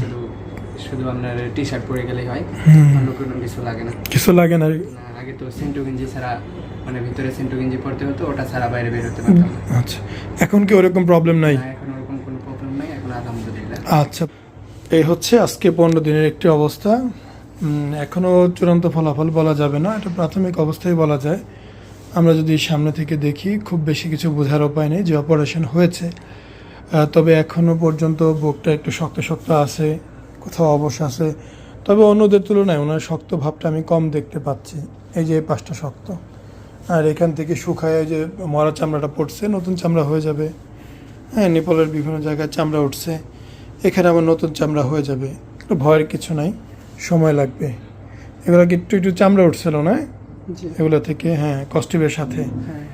শুধু শুধু আপনার টি শার্ট পরে গেলেই হয়। অন্য কোনো কিছু লাগে না। কিছু লাগে না। আগে তো সেন্টু গেঞ্জি ছাড়া মানে ভিতরে সেন্টু গেঞ্জি পরতে হতো ওটা ছাড়া বাইরে বের হতে পারতাম আচ্ছা। এখন কি ওরকম প্রবলেম নাই? এখন ওরকম কোনো প্রবলেম নাই এখন আলহামদুলিল্লাহ। আচ্ছা। এই হচ্ছে আজকে পনেরো দিনের একটি অবস্থা। উম, এখনও চূড়ান্ত ফলাফল বলা যাবে না এটা প্রাথমিক অবস্থায় বলা যায়। আমরা যদি সামনে থেকে দেখি খুব বেশি কিছু বোঝার উপায় নেই যে অপারেশন হয়েছে। তবে এখনও পর্যন্ত বুকটা একটু শক্ত শক্ত আছে কোথাও অবশ আছে। তবে অন্যদের তুলনায় ওনার শক্ত ভাবটা আমি কম দেখতে পাচ্ছি। এই যে পাশটা শক্ত। আর এখান থেকে শুকায় যে মরা চামড়াটা পড়ছে নতুন চামড়া হয়ে যাবে। হ্যাঁ নেপালের বিভিন্ন জায়গায় চামড়া উঠছে। এখানে আবার নতুন চামড়া হয়ে যাবে। একটু ভয়ের কিছু নাই। সময় লাগবে। এগুলো কি একটু একটু চামড়া উঠছিল না? এগুলো থেকে হ্যাঁ কস্টিউমের সাথে। হ্যাঁ।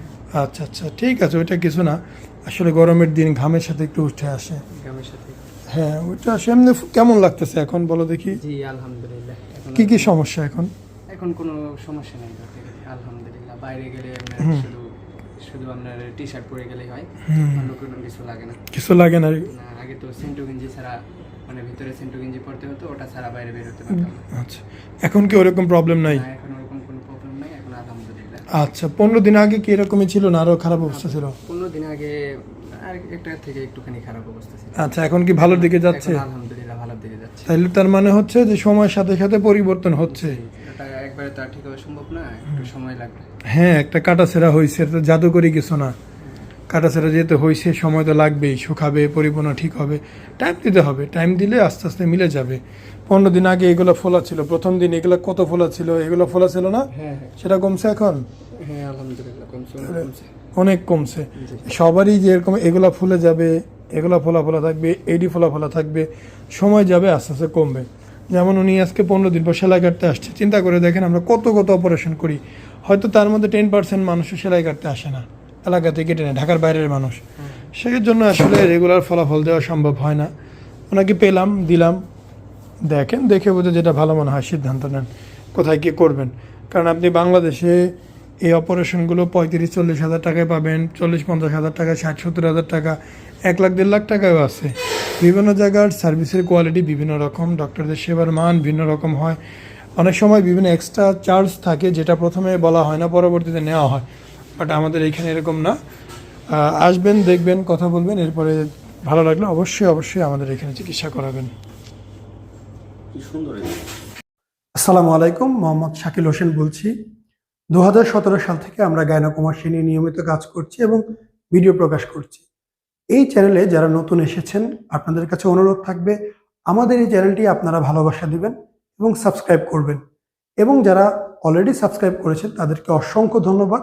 আচ্ছা আচ্ছা ঠিক আছে ওইটা কিছু না। আসলে গরমের দিন ঘামের সাথে একটু উঠে আসে। গ্রামের সাথে হ্যাঁ ওইটা সেমনি কেমন লাগতেছে এখন বলো দেখি? জি আলহামদুলিল্লাহ। কি কি সমস্যা এখন? এখন কোনো সমস্যা নেই আলহামদুলিল্লাহ। বাইরে গেলে শুধু শুধু আপনার টি শার্ট পরে গেলেই হয়। অন্য কোনো কিছু লাগে না। কিছু লাগে না? না, আগে তো সেন্টু গেঞ্জি ছাড়া মানে ভিতরে সেন্টু গেঞ্জি পরতে হতো ওটা ছাড়া বাইরে বের হতে পারতাম আচ্ছা। এখন কি ওরকম প্রবলেম নাই না, এখন ওরকম কোনো প্রবলেম নাই এখন আলহামদুলিল্লাহ আচ্ছা পনেরো দিন আগে কি এরকমই ছিল না আরও খারাপ অবস্থা ছিল? পনেরো দিন আগে আর একটা থেকে একটুখানি খারাপ অবস্থা ছিল। আচ্ছা এখন কি ভালোর দিকে যাচ্ছে? এখন আলহামদুলিল্লাহ ভালোর দিকে যাচ্ছে। তাইলে তার মানে হচ্ছে যে সময়ের সাথে সাথে পরিবর্তন হচ্ছে। একবারে তার ঠিক সম্ভব না একটু সময় লাগবে। হ্যাঁ একটা কাটা কাটাছেড়া হয়েছে এটা জাদুকরি কিছু না। কাটাছেড়া যেহেতু হয়েছে সময় তো লাগবেই শুকাবে পরিপূর্ণ ঠিক হবে। টাইম দিতে হবে টাইম দিলে আস্তে আস্তে মিলে যাবে। পনেরো দিন আগে এগুলো ফোলা ছিল প্রথম দিন এগুলো কত ফোলা ছিল এগুলো ফোলা ছিল না? হ্যাঁ হ্যাঁ। সেটা কমছে এখন? হ্যাঁ অনেক কমছে। সবারই যে এরকম এগুলা ফুলে যাবে এগুলো ফোলা ফোলা থাকবে এডি ফোলা ফোলা থাকবে সময় যাবে আস্তে আস্তে কমবে। যেমন উনি আজকে পনেরো দিন পর সেলাই কাটতে আসছে। চিন্তা করে দেখেন আমরা কত কত অপারেশন করি। হয়তো তার মধ্যে টেন পার্সেন্ট মানুষও সেলাই কাটতে আসে না। এলাকাতে কেটে নেয় ঢাকার বাইরের মানুষ। সেই জন্য আসলে রেগুলার ফলাফল দেওয়া সম্ভব হয় না। ওনাকে পেলাম দিলাম। দেখেন দেখে বুঝে যেটা ভালো মনে হয় সিদ্ধান্ত নেন কোথায় কী করবেন। কারণ আপনি বাংলাদেশে এই অপারেশনগুলো পঁয়ত্রিশ চল্লিশ হাজার টাকায় পাবেন চল্লিশ পঞ্চাশ হাজার টাকা ষাট সত্তর হাজার টাকা এক লাখ দেড় লাখ টাকাও আছে। বিভিন্ন জায়গার সার্ভিসের কোয়ালিটি বিভিন্ন রকম ডক্টরদের সেবার মান ভিন্ন রকম হয়। অনেক সময় বিভিন্ন এক্সট্রা চার্জ থাকে যেটা প্রথমে বলা হয় না পরবর্তীতে নেওয়া হয়। বাট আমাদের এইখানে এরকম না। আহ, আসবেন দেখবেন কথা বলবেন এরপরে ভালো লাগলে অবশ্যই অবশ্যই আমাদের এখানে চিকিৎসা করাবেন। কি সুন্দর এটা। আসসালামু আলাইকুম মোহাম্মদ শাকিল হোসেন বলছি। দু হাজার সতেরো সাল থেকে আমরা গায়নাকুমাসী নিয়ে নিয়মিত কাজ করছি এবং ভিডিও প্রকাশ করছি। এই চ্যানেলে যারা নতুন এসেছেন আপনাদের কাছে অনুরোধ থাকবে আমাদের এই চ্যানেলটি আপনারা ভালোবাসা দিবেন এবং সাবস্ক্রাইব করবেন। এবং যারা অলরেডি সাবস্ক্রাইব করেছেন তাদেরকে অসংখ্য ধন্যবাদ।